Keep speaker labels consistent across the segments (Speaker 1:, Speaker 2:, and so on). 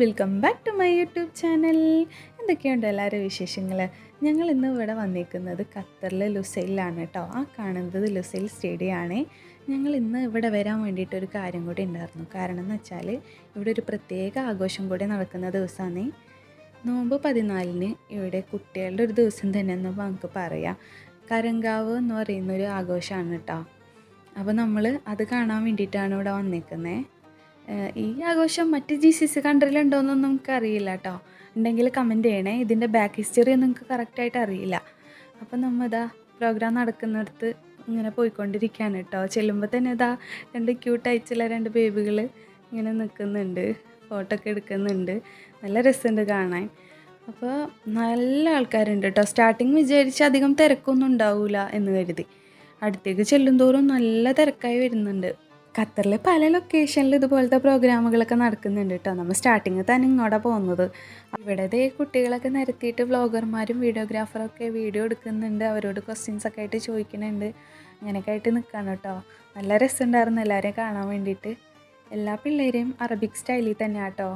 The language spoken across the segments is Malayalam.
Speaker 1: Welcome back to my YouTube channel. എന്തൊക്കെയുണ്ട് എല്ലാവരും വിശേഷങ്ങൾ ഞങ്ങൾ ഇന്ന് ഇവിടെ വന്നിരിക്കുന്നത് ഖത്തറിലെ ലുസൈലാണ് കേട്ടോ. ആ കാണുന്നത് ലുസൈൽ സ്റ്റേഡിയം ആണ് ഞങ്ങൾ ഇന്ന് ഇവിടെ വരാൻ വേണ്ടിയിട്ട് ഒരു കാര്യം കൂടി ഉണ്ടായിരുന്നു. കാരണം എന്ന് വെച്ചാൽ ഇവിടെ ഒരു പ്രത്യേക ആഘോഷം കൂടി നടക്കുന്ന ദിവസമാണ്. നോമ്പ് പതിനാലിന് ഇവിടെ കുട്ടികളുടെ ഒരു ദിവസം തന്നെ എന്ന് നമുക്ക് പറയാം. കരങ്കാവ് എന്ന് പറയുന്നൊരു ആഘോഷമാണ് കേട്ടോ. അപ്പോൾ നമ്മൾ അത് കാണാൻ വേണ്ടിയിട്ടാണ് ഇവിടെ വന്നിരിക്കുന്നത് ഈ ആഘോഷം മറ്റ് ജി സി സി കൺട്രിയിലുണ്ടോയെന്നൊന്നും നമുക്ക് അറിയില്ല കേട്ടോ ഉണ്ടെങ്കിൽ കമന്റ് ചെയ്യണേ. ഇതിന്റെ ബാക്ക് ഹിസ്റ്ററി നമുക്ക് കറക്റ്റായിട്ട് അറിയില്ല. അപ്പം ഇതാ പ്രോഗ്രാം നടക്കുന്നിടത്ത് ഇങ്ങനെ പോയിക്കൊണ്ടിരിക്കുകയാണ് കേട്ടോ ചെല്ലുമ്പോൾ തന്നെ ഇതാ രണ്ട് ക്യൂട്ട് അയച്ചുള്ള രണ്ട് ബേബികൾ ഇങ്ങനെ നിൽക്കുന്നുണ്ട് ഫോട്ടോ ഒക്കെ എടുക്കുന്നുണ്ട്. നല്ല രസമുണ്ട് കാണാൻ. അപ്പോൾ നല്ല ആൾക്കാരുണ്ട് കേട്ടോ സ്റ്റാർട്ടിങ് വിചാരിച്ച് അധികം തിരക്കൊന്നും ഉണ്ടാവില്ല എന്ന് കരുതി. അടുത്തേക്ക് ചെല്ലും തോറും നല്ല തിരക്കായി വരുന്നുണ്ട്. ഖത്തറിൽ പല ലൊക്കേഷനിൽ ഇതുപോലത്തെ പ്രോഗ്രാമുകളൊക്കെ നടക്കുന്നുണ്ട് കേട്ടോ നമ്മൾ സ്റ്റാർട്ടിങ്ങിൽ തന്നെ ഇങ്ങോട്ടാണ് പോകുന്നത്. ഇവിടെ ദേ കുട്ടികളൊക്കെ നിരത്തിയിട്ട് വ്ളോഗർമാരും വീഡിയോഗ്രാഫറൊക്കെ വീഡിയോ എടുക്കുന്നുണ്ട്. അവരോട് ക്വസ്റ്റ്യൻസ് ഒക്കെ ആയിട്ട് ചോദിക്കുന്നുണ്ട്. അങ്ങനെയൊക്കെ ആയിട്ട് നിൽക്കുകയാണ് കേട്ടോ നല്ല രസമുണ്ടായിരുന്നു എല്ലാവരെയും കാണാൻ വേണ്ടിയിട്ട്. എല്ലാ പിള്ളേരെയും അറബിക് സ്റ്റൈലിൽ തന്നെയാണ് കേട്ടോ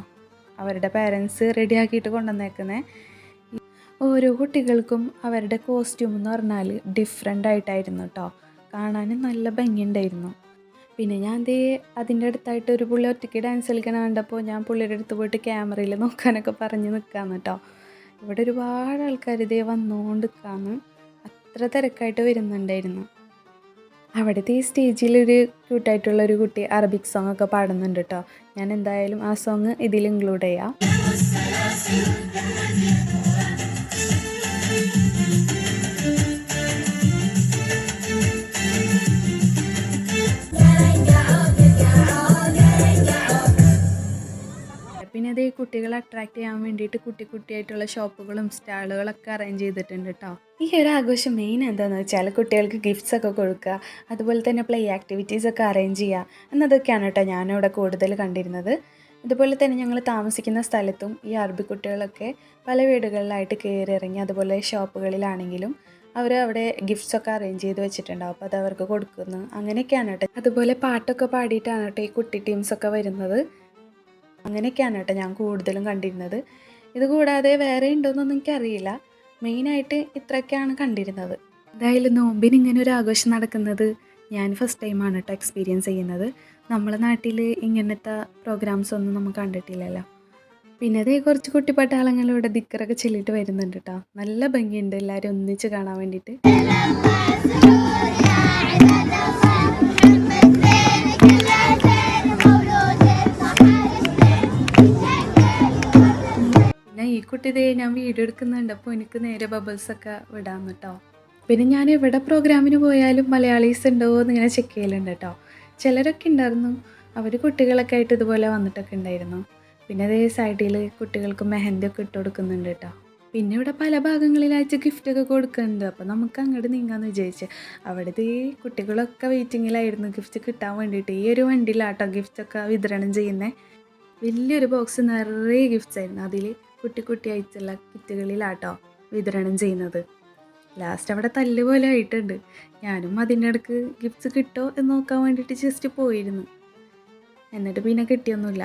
Speaker 1: അവരുടെ പാരൻസ് റെഡിയാക്കിയിട്ട് കൊണ്ടുവന്നേക്കുന്നത് ഓരോ കുട്ടികൾക്കും അവരുടെ കോസ്റ്റ്യൂം എന്ന് പറഞ്ഞാൽ ഡിഫറെന്റ് ആയിട്ടായിരുന്നു കേട്ടോ കാണാനും നല്ല ഭംഗിയുണ്ടായിരുന്നു. പിന്നെ ഞാൻ ദേ അതിന്റെ അടുത്തായിട്ട് ഒരു പുള്ളി ഒറ്റയ്ക്ക് ഡാൻസ് കളിക്കണ കണ്ടപ്പോൾ ഞാൻ പുള്ളിയുടെ അടുത്ത് പോയിട്ട് ക്യാമറയിൽ നോക്കാനൊക്കെ പറഞ്ഞ് നിൽക്കാന്ന് കേട്ടോ. ഇവിടെ ഒരുപാട് ആൾക്കാർ ഇതേ വന്നുകൊണ്ട് നിൽക്കാന്ന് അത്ര തിരക്കായിട്ട് വരുന്നുണ്ടായിരുന്നു. അവിടുത്തെ ഈ സ്റ്റേജിലൊരു ക്യൂട്ടായിട്ടുള്ള ഒരു കുട്ടി അറബിക് സോങ് ഒക്കെ പാടുന്നുണ്ട് കേട്ടോ. ഞാൻ എന്തായാലും ആ സോങ് ഇതിൽ ഇൻക്ലൂഡ് ചെയ്യാം. കുട്ടികളെ അട്രാക്ട് ചെയ്യാൻ വേണ്ടിയിട്ട് കുട്ടി കുട്ടിയായിട്ടുള്ള ഷോപ്പുകളും സ്റ്റാളുകളൊക്കെ അറേഞ്ച് ചെയ്തിട്ടുണ്ട് കേട്ടോ ഈ ഒരു ആഘോഷം മെയിൻ എന്താണെന്ന് വെച്ചാൽ കുട്ടികൾക്ക് ഗിഫ്റ്റ്സ് ഒക്കെ കൊടുക്കുക അതുപോലെ തന്നെ പ്ലേ ആക്ടിവിറ്റീസ് ഒക്കെ അറേഞ്ച് ചെയ്യുക എന്നതൊക്കെയാണ് കേട്ടോ ഞാനിവിടെ കൂടുതൽ കണ്ടിരുന്നത്. അതുപോലെ തന്നെ ഞങ്ങൾ താമസിക്കുന്ന സ്ഥലത്തും ഈ അറബി കുട്ടികളൊക്കെ പല വീടുകളിലായിട്ട് കയറി ഇറങ്ങി അതുപോലെ ഷോപ്പുകളിലാണെങ്കിലും അവർ അവിടെ ഗിഫ്റ്റ്സ് ഒക്കെ അറേഞ്ച് ചെയ്ത് വെച്ചിട്ടുണ്ടാവും. അപ്പോൾ അത് അവർക്ക് കൊടുക്കുന്നു. അങ്ങനെയൊക്കെയാണ് കേട്ടോ അതുപോലെ പാട്ടൊക്കെ പാടിയിട്ടാണ് കേട്ടോ ഈ കുട്ടി ടീംസൊക്കെ വരുന്നത്. അങ്ങനെയൊക്കെയാണ് കേട്ടോ ഞാൻ കൂടുതലും കണ്ടിരുന്നത്. ഇത് കൂടാതെ വേറെ ഉണ്ടോയെന്നൊന്നും എനിക്കറിയില്ല. മെയിനായിട്ട് ഇത്രയൊക്കെയാണ് കണ്ടിരുന്നത്. എന്തായാലും നോമ്പിന് ഇങ്ങനെ ഒരു ആഘോഷം നടക്കുന്നത് ഞാൻ ഫസ്റ്റ് ടൈമാണ് കേട്ടോ എക്സ്പീരിയൻസ് ചെയ്യുന്നത്. നമ്മളെ നാട്ടിൽ ഇങ്ങനത്തെ പ്രോഗ്രാംസ് ഒന്നും നമുക്ക് കണ്ടിട്ടില്ലല്ലോ. പിന്നെ അതേ കുറച്ച് കുട്ടിപ്പട്ടാളങ്ങൾ ഇവിടെ ദിക്കറൊക്കെ ചെല്ലിട്ട് വരുന്നുണ്ട് കേട്ടോ. നല്ല ഭംഗിയുണ്ട് എല്ലാവരും ഒന്നിച്ച് കാണാൻ വേണ്ടിയിട്ട്. കുട്ടി ദേ ഞാൻ വീഡിയോ എടുക്കുന്നുണ്ട്. അപ്പോൾ എനിക്ക് നേരെ ബബിൾസൊക്കെ വിടാം കേട്ടോ പിന്നെ ഞാൻ എവിടെ പ്രോഗ്രാമിന് പോയാലും മലയാളീസ് ഉണ്ടോ എന്ന് ഇങ്ങനെ ചെക്ക് ചെയ്യലുണ്ട് കേട്ടോ ചിലരൊക്കെ ഉണ്ടായിരുന്നു. അവർ കുട്ടികളൊക്കെ ആയിട്ട് ഇതുപോലെ വന്നിട്ടൊക്കെ ഉണ്ടായിരുന്നു. പിന്നെ അതേ സൈഡിൽ കുട്ടികൾക്ക് മെഹന്തി ഒക്കെ ഇട്ട് കൊടുക്കുന്നുണ്ട് കേട്ടോ പിന്നെ ഇവിടെ പല ഭാഗങ്ങളിലായിട്ട് ഗിഫ്റ്റ് ഒക്കെ കൊടുക്കുന്നുണ്ട്. അപ്പോൾ നമുക്ക് അങ്ങോട്ട് നീങ്ങാന്ന് വിചാരിച്ച്. അവിടുത്തെ ഈ കുട്ടികളൊക്കെ വെയിറ്റിങ്ങിലായിരുന്നു ഗിഫ്റ്റ് കിട്ടാൻ വേണ്ടിയിട്ട് ഈ ഒരു വണ്ടിയിലാട്ടോ ഗിഫ്റ്റ് ഒക്കെ വിതരണം ചെയ്യുന്നത് വലിയൊരു ബോക്സ് നിറയെ ഗിഫ്റ്റ്സ് ആയിരുന്നു. അതിൽ കുട്ടി കുട്ടി അയച്ചുള്ള കിറ്റുകളിലാട്ടോ വിതരണം ചെയ്യുന്നത്. ലാസ്റ്റ് അവിടെ തല്ല് പോലെ ആയിട്ടുണ്ട്. ഞാനും അതിന്റെ ഇടയ്ക്ക് ഗിഫ്റ്റ്സ് കിട്ടോ എന്ന് നോക്കാൻ വേണ്ടിയിട്ട് ജസ്റ്റ് പോയിരുന്നു. എന്നിട്ട് പിന്നെ കിട്ടിയൊന്നുമില്ല.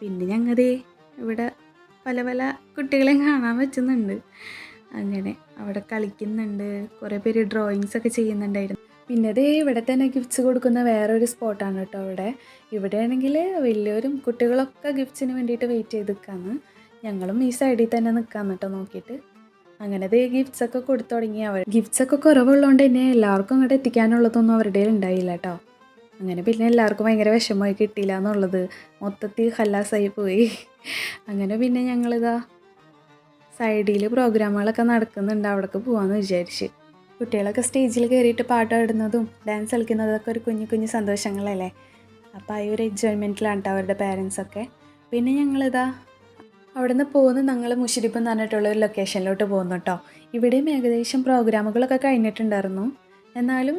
Speaker 1: പിന്നെ ഞങ്ങതേ ഇവിടെ പല പല കുട്ടികളെ കാണാൻ പറ്റുന്നുണ്ട്. അങ്ങനെ അവിടെ കളിക്കുന്നുണ്ട്. കുറേ പേര് ഡ്രോയിങ്സ് ഒക്കെ ചെയ്യുന്നുണ്ടായിരുന്നു. പിന്നെ അതേ ഇവിടെ തന്നെ ഗിഫ്റ്റ്സ് കൊടുക്കുന്ന വേറൊരു സ്പോട്ടാണ് കേട്ടോ അവിടെ. ഇവിടെ ആണെങ്കിൽ വലിയവരും കുട്ടികളൊക്കെ ഗിഫ്റ്റ്സിന് വേണ്ടിയിട്ട് വെയിറ്റ് ചെയ്ത് നിൽക്കാന്ന് ഞങ്ങളും ഈ സൈഡിൽ തന്നെ നിൽക്കാൻ കേട്ടോ നോക്കിയിട്ട്. അങ്ങനെ ദേ ഗിഫ്റ്റ്സ് ഒക്കെ കൊടുത്തു തുടങ്ങി അവർ. ഗിഫ്റ്റ്സ് ഒക്കെ കുറവുള്ളതുകൊണ്ട് തന്നെ എല്ലാവർക്കും അങ്ങോട്ട് എത്തിക്കാനുള്ളതൊന്നും അവരുടെ ഉണ്ടായില്ല കേട്ടോ അങ്ങനെ പിന്നെ എല്ലാവർക്കും ഭയങ്കര വിഷമമായി കിട്ടിയില്ല എന്നുള്ളത് മൊത്തത്തിൽ ഹല്ലാസായി പോയി. അങ്ങനെ പിന്നെ ഞങ്ങളിതാ സൈഡിൽ പ്രോഗ്രാമുകളൊക്കെ നടക്കുന്നുണ്ട്. അവിടേക്ക് പോകാമെന്ന് വിചാരിച്ച്. കുട്ടികളൊക്കെ സ്റ്റേജിൽ കയറിയിട്ട് പാട്ട് പാടുന്നതും ഡാൻസ് കളിക്കുന്നതൊക്കെ ഒരു കുഞ്ഞു കുഞ്ഞു സന്തോഷങ്ങളല്ലേ? അപ്പോൾ ആ ഒരു എൻജോയ്മെന്റിലാണ് കേട്ടോ അവരുടെ പാരൻസൊക്കെ പിന്നെ ഞങ്ങളിതാ അവിടെ നിന്ന് പോകുന്ന ഞങ്ങൾ മുഷിരിപ്പ് എന്ന് പറഞ്ഞിട്ടുള്ള ഒരു ലൊക്കേഷനിലോട്ട് പോകുന്നു കേട്ടോ ഇവിടെയും ഏകദേശം പ്രോഗ്രാമുകളൊക്കെ കഴിഞ്ഞിട്ടുണ്ടായിരുന്നു. എന്നാലും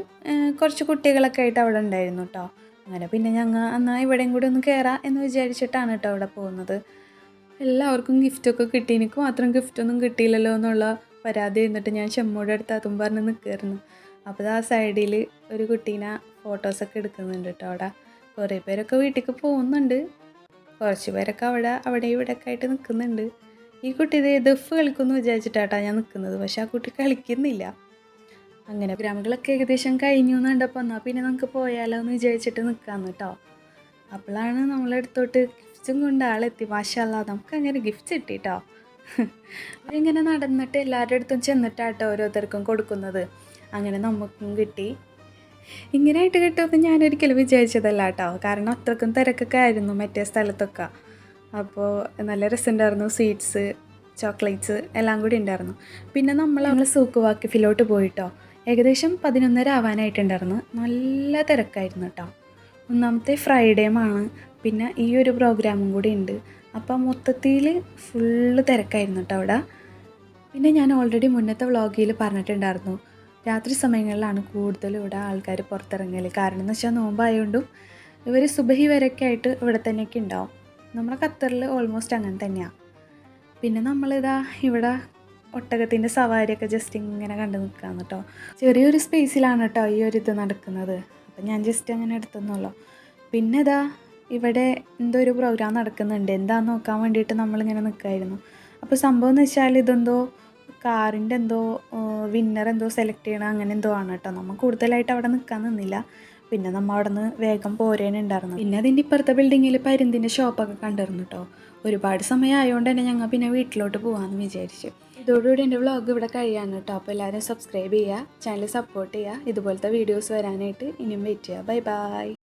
Speaker 1: കുറച്ച് കുട്ടികളൊക്കെ ആയിട്ട് അവിടെ ഉണ്ടായിരുന്നു കേട്ടോ അങ്ങനെ പിന്നെ ഞങ്ങൾ എന്നാൽ ഇവിടെയും കൂടി ഒന്ന് കയറാം എന്ന് വിചാരിച്ചിട്ടാണ് കേട്ടോ അവിടെ പോകുന്നത്. എല്ലാവർക്കും ഗിഫ്റ്റൊക്കെ കിട്ടി. എനിക്ക് മാത്രം ഗിഫ്റ്റൊന്നും കിട്ടിയില്ലല്ലോ എന്നുള്ള പരാതി എന്നിട്ട് ഞാൻ ചെമ്മോടെ അടുത്ത് അതും പറഞ്ഞ് നിൽക്കുമായിരുന്നു അപ്പോൾ ആ സൈഡിൽ ഒരു കുട്ടീനെ ഫോട്ടോസൊക്കെ എടുക്കുന്നുണ്ട് കേട്ടോ അവിടെ. കുറേ പേരൊക്കെ വീട്ടിലേക്ക് പോകുന്നുണ്ട്. കുറച്ച് പേരൊക്കെ അവിടെ അവിടെ ഇവിടെ ഒക്കെ ആയിട്ട് നിൽക്കുന്നുണ്ട്. ഈ കുട്ടി ഇത് ദഫ് കളിക്കുമെന്ന് വിചാരിച്ചിട്ടാട്ടാ ഞാൻ നിൽക്കുന്നത്. പക്ഷെ ആ കുട്ടി കളിക്കുന്നില്ല. അങ്ങനെ ഗ്രാമങ്ങളൊക്കെ ഏകദേശം കഴിഞ്ഞു എന്ന് കണ്ടപ്പോൾ എന്നാൽ പിന്നെ നമുക്ക് പോയാലോ എന്ന് വിചാരിച്ചിട്ട് നിൽക്കാമെന്ന് കേട്ടോ. അപ്പോഴാണ് നമ്മളെടുത്തോട്ട് ഗിഫ്റ്റും കൊണ്ട് ആളെത്തി. മാഷല്ല നമുക്ക് അങ്ങനെ ഗിഫ്റ്റ് കിട്ടി കേട്ടോ. നടന്നിട്ട് എല്ലാവരുടെ അടുത്തും ചെന്നിട്ടാട്ടോ ഓരോരുത്തർക്കും കൊടുക്കുന്നത്. അങ്ങനെ നമുക്കും കിട്ടി. ഇങ്ങനെയായിട്ട് കിട്ടുമെന്ന് ഞാനൊരിക്കലും വിചാരിച്ചതല്ല കേട്ടോ. കാരണം അത്രക്കും തിരക്കൊക്കെ ആയിരുന്നു മറ്റേ സ്ഥലത്തൊക്കെ. അപ്പോൾ നല്ല രസമുണ്ടായിരുന്നു. സ്വീറ്റ്സ് ചോക്ലേറ്റ്സ് എല്ലാം കൂടി ഉണ്ടായിരുന്നു. പിന്നെ നമ്മൾ നമ്മൾ സൂക്ക് വാക്കിഫിലോട്ട് പോയിട്ടോ. ഏകദേശം പതിനൊന്നര ആവാനായിട്ടുണ്ടായിരുന്നു. നല്ല തിരക്കായിരുന്നു കേട്ടോ. ഒന്നാമത്തെ ഫ്രൈഡേമാണ് പിന്നെ ഈ ഒരു പ്രോഗ്രാമും കൂടി ഉണ്ട്. അപ്പം മൊത്തത്തിൽ ഫുള്ള് തിരക്കായിരുന്നു കേട്ടോ അവിടെ. പിന്നെ ഞാൻ ഓൾറെഡി മുന്നത്തെ വ്ളോഗിൽ പറഞ്ഞിട്ടുണ്ടായിരുന്നു. രാത്രി സമയങ്ങളിലാണ് കൂടുതലും ഇവിടെ ആൾക്കാർ പുറത്തിറങ്ങൽ കാരണം എന്ന് വെച്ചാൽ നോമ്പായതുകൊണ്ടും ഇവർ സുബഹി വരെയൊക്കെ ആയിട്ട് ഇവിടെ തന്നെയൊക്കെ ഉണ്ടാവും. നമ്മുടെ ഖത്തറിൽ ഓൾമോസ്റ്റ് അങ്ങനെ തന്നെയാണ് പിന്നെ നമ്മളിതാ ഇവിടെ ഒട്ടകത്തിന്റെ സവാരിയൊക്കെ ജസ്റ്റ് ഇങ്ങനെ കണ്ടു നിൽക്കാന്ന് കേട്ടോ. ചെറിയൊരു സ്പേസിലാണ് കേട്ടോ ഈ ഒരു ഇത് നടക്കുന്നത്. അപ്പം ഞാൻ ജസ്റ്റ് അങ്ങനെ എടുത്തെന്നുള്ളൂ. പിന്നെ ഇതാ ഇവിടെ എന്തോ ഒരു പ്രോഗ്രാം നടക്കുന്നുണ്ട്. എന്താന്ന് നോക്കാൻ വേണ്ടിയിട്ട് നമ്മളിങ്ങനെ നിൽക്കുമായിരുന്നു അപ്പോൾ സംഭവം എന്ന് വെച്ചാൽ ഇതെന്തോ കാറിന്റെ എന്തോ വിന്നർ എന്തോ സെലക്ട് ചെയ്യണം അങ്ങനെ എന്തോ ആണ് കേട്ടോ. നമ്മൾ കൂടുതലായിട്ട് അവിടെ നിൽക്കാൻ നിന്നില്ല. പിന്നെ നമ്മൾ അവിടെ നിന്ന് വേഗം പോരേനുണ്ടായിരുന്നു പിന്നെ അതിന്റെ ഇപ്പുറത്തെ ബിൽഡിങ്ങിൽ പരുന്തിന്റെ ഷോപ്പൊക്കെ കണ്ടിരുന്നു കേട്ടോ ഒരുപാട് സമയം ആയതുകൊണ്ട് തന്നെ ഞങ്ങൾ പിന്നെ വീട്ടിലോട്ട് പോകാമെന്ന് വിചാരിച്ചു. ഇതോടുകൂടി എന്റെ വ്ളോഗ് ഇവിടെ കഴിയാണ് കേട്ടോ അപ്പോൾ എല്ലാവരും സബ്സ്ക്രൈബ് ചെയ്യുക ചാനൽ സപ്പോർട്ട് ചെയ്യുക ഇതുപോലത്തെ വീഡിയോസ് വരാനായിട്ട് ഇനിയും വെയിറ്റ് ചെയ്യുക ബൈ ബൈ